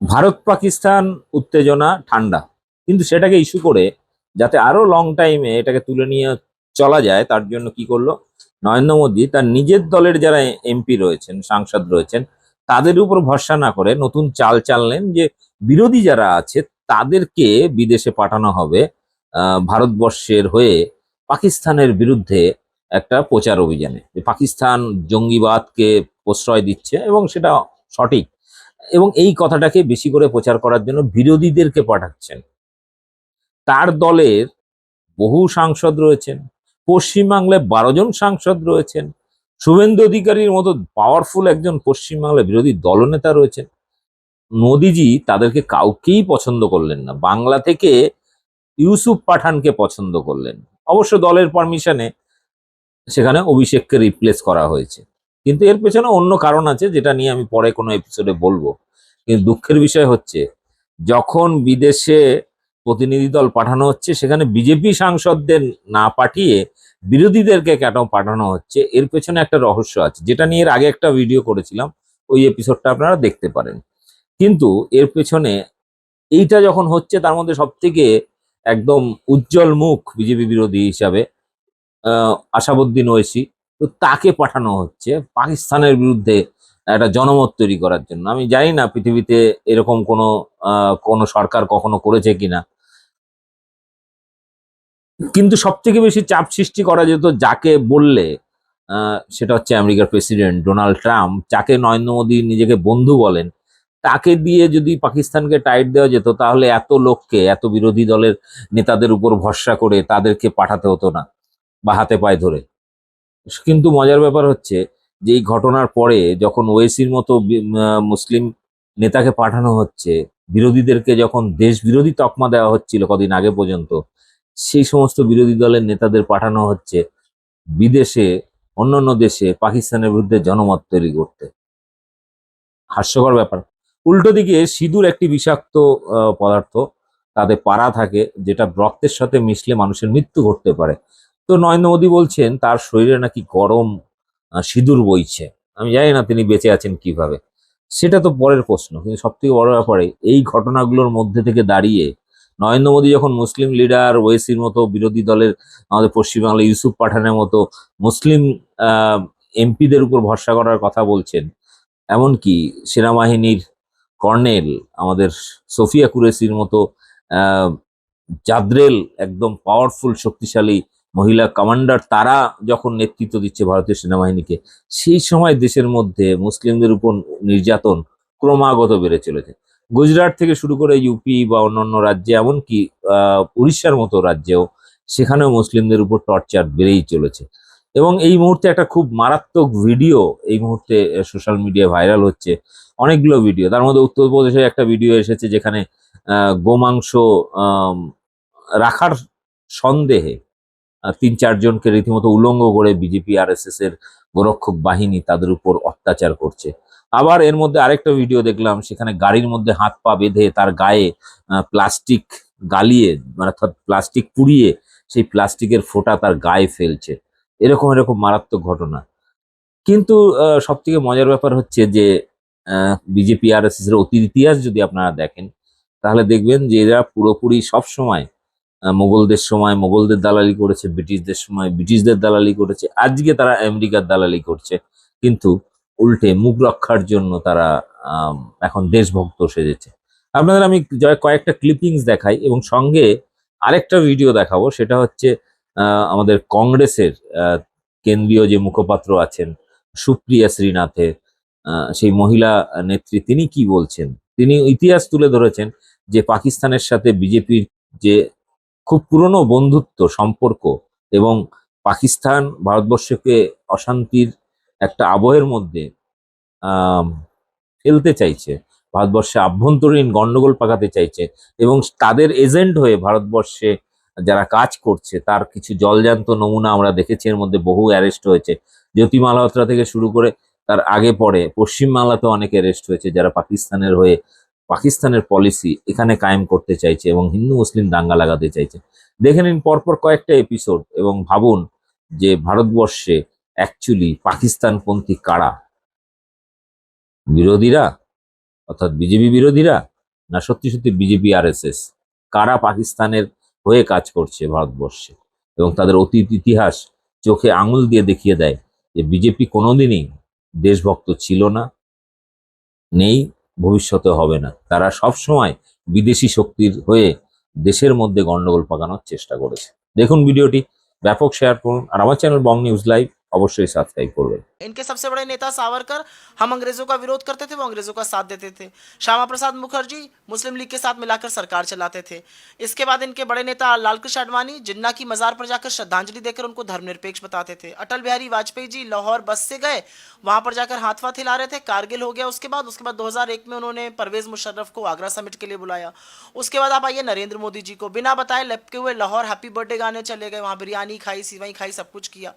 ভারত পাকিস্তান উত্তেজনা, ঠান্ডা। কিন্তু সেটাকে ইস্যু করে যাতে আরও লং টাইমে এটাকে তুলে নিয়ে চলা যায়, তার জন্য কি করল? নরেন্দ্র মোদী তার নিজের দলের যারা এমপি রয়েছেন, সাংসদ রয়েছেন, তাদের উপর ভরসা না করে নতুন চাল চাললেন যে বিরোধী যারা আছে, তাদেরকে বিদেশে পাঠানো হবে ভারতবর্ষের হয়ে পাকিস্তানের বিরুদ্ধে একটা প্রচার অভিযানে। যে পাকিস্তান জঙ্গিবাদকে প্রশ্রয় দিচ্ছে এবং সেটা সঠিক। এবং এই কথাটাকে বেশি করে প্রচার করার জন্য বিরোধীদেরকে পাঠাচ্ছেন। তার দলের বহু সাংসদ রয়েছেন, পশ্চিমবাংলায় বারো জন সাংসদ রয়েছেন, শুভেন্দু অধিকারীর মতো পাওয়ারফুল একজন পশ্চিমবাংলার বিরোধী দলনেতা রয়েছেন। মোদিজি তাদেরকে কাউকেই পছন্দ করলেন না, বাংলা থেকে ইউসুফ পাঠানকে পছন্দ করলেন। অবশ্য দলের পারমিশনে সেখানে অভিষেককে রিপ্লেস করা হয়েছে। কিন্তু এর পেছনে অন্য কারণ আছে যেটা নিয়ে আমি পরে কোনো এপিসোডে বলব। কিন্তু দুঃখের বিষয় হচ্ছে, যখন বিদেশে প্রতিনিধি দল পাঠানো হচ্ছে, সেখানে বিজেপি সাংসদদের না পাঠিয়ে বিরোধীদেরকে কেন পাঠানো হচ্ছে, এর পেছনে একটা রহস্য আছে। যেটা নিয়ে এর আগে একটা ভিডিও করেছিলাম, ওই এপিসোডটা আপনারা দেখতে পারেন। কিন্তু এর পেছনে এইটা যখন হচ্ছে, তার মধ্যে সব থেকে একদম উজ্জ্বল মুখ বিজেপি বিরোধী হিসাবে আশাবুদ্দিন ওয়েসি। তো তাকে পাঠানো হচ্ছে পাকিস্তানের বিরুদ্ধে একটা জনমত তৈরি করার জন্য। আমি জানি না পৃথিবীতে এরকম কোনো কোনো সরকার কখনো করেছে কিনা। কিন্তু সব থেকে বেশি চাপ সৃষ্টি করা যেত যাকে বললে সেটা হচ্ছে আমেরিকার প্রেসিডেন্ট ডোনাল্ড ট্রাম্প। যাকে নরেন্দ্র মোদী নিজেকে বন্ধু বলেন, তাকে দিয়ে যদি পাকিস্তানকে টাইট দেওয়া যেত, তাহলে এত লোককে, এত বিরোধী দলের নেতাদের উপর ভরসা করে তাদেরকে পাঠাতে হতো না, বা হাতে পায়ে ধরে। কিন্তু মজার ব্যাপার হচ্ছে যে এই ঘটনার পরে যখন ওয়েসির মতো মুসলিম নেতাকে পাঠানো হচ্ছে, বিরোধীদেরকে যখন দেশ বিরোধী তকমা দেওয়া হচ্ছিল কদিন আগে পর্যন্ত, সেই সমস্ত বিরোধী দলের নেতাদের পাঠানো হচ্ছে বিদেশে, অন্যান্য দেশে পাকিস্তানের বিরুদ্ধে জনমত তৈরি করতে। হাস্যকর ব্যাপার। উল্টো দিকে সিঁদুর একটি বিষাক্ত পদার্থ, তাতে পাড়া থাকে, যেটা রক্তের সাথে মিশলে মানুষের মৃত্যু ঘটতে পারে। তো নরেন্দ্র মোদী বলছেন, তার শরীরে নাকি গরম সিঁদুর বইছে। আমি জানি না তিনি বেঁচে আছেন কীভাবে। সেটা তো পরের প্রশ্ন, কিন্তু সব থেকে বড় ব্যাপারে এই ঘটনাগুলোর মধ্যে থেকে দাঁড়িয়ে নরেন্দ্র মোদী যখন মুসলিম লিডার, ওয়েসির মতো বিরোধী দলের, আমাদের পশ্চিমবাংলা ইউসুফ পাঠানের মতো মুসলিম এমপিদের উপর ভরসা করার কথা বলছেন, এমনকি সেনাবাহিনীর কর্নেল, আমাদের সোফিয়া কুরেসির মতো জাদ্রেল, একদম পাওয়ারফুল শক্তিশালী মহিলা কমান্ডার তারা যখন নেতৃত্ব দিচ্ছে ভারতীয় সেনাবাহিনীকে, সেই সময় দেশের মধ্যে মুসলিমদের উপর নির্যাতন ক্রমাগত বেড়ে চলেছে। গুজরাট থেকে শুরু করে ইউপি বা অন্যান্য রাজ্যে, এমনকি উড়িষ্যার মতো রাজ্যেও সেখানেও মুসলিমদের উপর টর্চার বেড়েই চলেছে। এবং এই মুহূর্তে একটা খুব মারাত্মক ভিডিও, এই মুহূর্তে সোশ্যাল মিডিয়ায় ভাইরাল হচ্ছে, অনেকগুলো ভিডিও। তার মধ্যে উত্তরপ্রদেশে একটা ভিডিও এসেছে যেখানে গোমাংস রাখার সন্দেহে তিন চারজনকে রীতিমতো উলঙ্গ করে বিজেপি আর এর গোরক্ষক বাহিনী তাদের উপর অত্যাচার করছে। আবার এর মধ্যে আরেকটা ভিডিও দেখলাম, সেখানে গাড়ির মধ্যে হাত পা বেঁধে তার গায়ে প্লাস্টিক গালিয়ে মানে প্লাস্টিক পুড়িয়ে সেই প্লাস্টিকের ফোঁটা তার গায়ে ফেলছে। এরকম এরকম মারাত্মক ঘটনা। কিন্তু সব থেকে মজার ব্যাপার হচ্ছে যে বিজেপি আর এর অতীত ইতিহাস যদি আপনারা দেখেন, তাহলে দেখবেন যে এরা পুরোপুরি সব সময় মোগলদের সময় মোগলদের দালালি করেছে ব্রিটিশদের সময় ব্রিটিশদের দালালি করেছে আজকে তারা আমেরিকার দালালি করছে। কিন্তু উল্টে মুখ রক্ষার জন্য তারা এখন দেশভক্ত সেজেছে। আপনাদের আমি কয়েকটা ক্লিপিংস দেখাই এবং সঙ্গে আরেকটা ভিডিও দেখাবো সেটা হচ্ছে আমাদের কংগ্রেসের কেন্দ্রীয় যে মুখপাত্র আছেন সুপ্রিয়া শ্রীনাথের আহ, সেই মহিলা নেত্রী তিনি কি বলছেন? তিনি ইতিহাস তুলে ধরেছেন যে পাকিস্তানের সাথে বিজেপির যে খুব পুরনো বন্ধুত্ব, সম্পর্ক এবং পাকিস্তান ভারতবর্ষকে অশান্তির একটা আবহের মধ্যে ফেলতে চাইছে। ভারতবর্ষে আভ্যন্তরীণ গন্ডগোল পাকাতে চাইছে এবং তাদের এজেন্ট হয়ে ভারতবর্ষে যারা কাজ করছে, তার কিছু জলজান্ত নমুনা আমরা দেখেছি, এর মধ্যে বহু অ্যারেস্ট হয়েছে। জ্যোতি মালহোত্রা থেকে শুরু করে তার আগে পরে পশ্চিমবাংলাতে অনেক অ্যারেস্ট হয়েছে যারা পাকিস্তানের হয়ে পাকিস্তানের পলিসি এখানে কায়েম করতে চাইছে এবং হিন্দু, মুসলিম দাঙ্গা লাগাতে চাইছে। দেখে নিন পরপর কয়েকটা এপিসোড এবং ভাবুন যে ভারতবর্ষে অ্যাকচুয়ালি পাকিস্তানপন্থী কারা? বিরোধীরা? অর্থাৎ বিজেপি বিরোধীরা? না সত্যি সত্যি বিজেপি আর এস এস কারা পাকিস্তানের হয়ে কাজ করছে ভারতবর্ষে? এবং তাদের অতীত ইতিহাস চোখে আঙুল দিয়ে দেখিয়ে দেয় যে বিজেপি কোনোদিনই দেশভক্ত ছিল না, নেই ভবিষ্যতে হবে না। তারা সব সময় বিদেশি শক্তির হয়ে দেশের মধ্যে গন্ডগোল পাকানোর চেষ্টা করেছে। দেখুন ভিডিওটি, ব্যাপক শেয়ার করুন, আর আমার চ্যানেল বং নিউজ লাইভ अवश्य सब्सक्राइब करबें इनके सबसे बड़े नेता सावरकर हम अंग्रेज़ों का विरोध करते थे, वो अंग्रेज़ों का साथ देते थे। श्यामा प्रसाद मुखर्जी मुस्लिम लीग के साथ मिलाकर सरकार चलाते थे। इसके बाद इनके बड़े नेता लालकृष्ण आडवाणी जिन्ना की मजार पर जाकर श्रद्धांजलि देकर उनको धर्मनिरपेक्ष बताते थे। अटल बिहारी वाजपेयी जी लाहौर बस से गए, वहाँ पर जाकर हाथ वाथ हिला रहे थे, कारगिल हो गया उसके बाद। उसके बाद 2001 में उन्होंने परवेज मुशर्रफ को आगरा समिट के लिए बुलाया। उसके बाद आप आइए नरेंद्र मोदी जी को। बिना बताए लपके हुए लाहौर हैप्पी बर्थडे गाने चले गए, वहाँ बिरयानी खाई, सिवाई खाई, सब कुछ किया।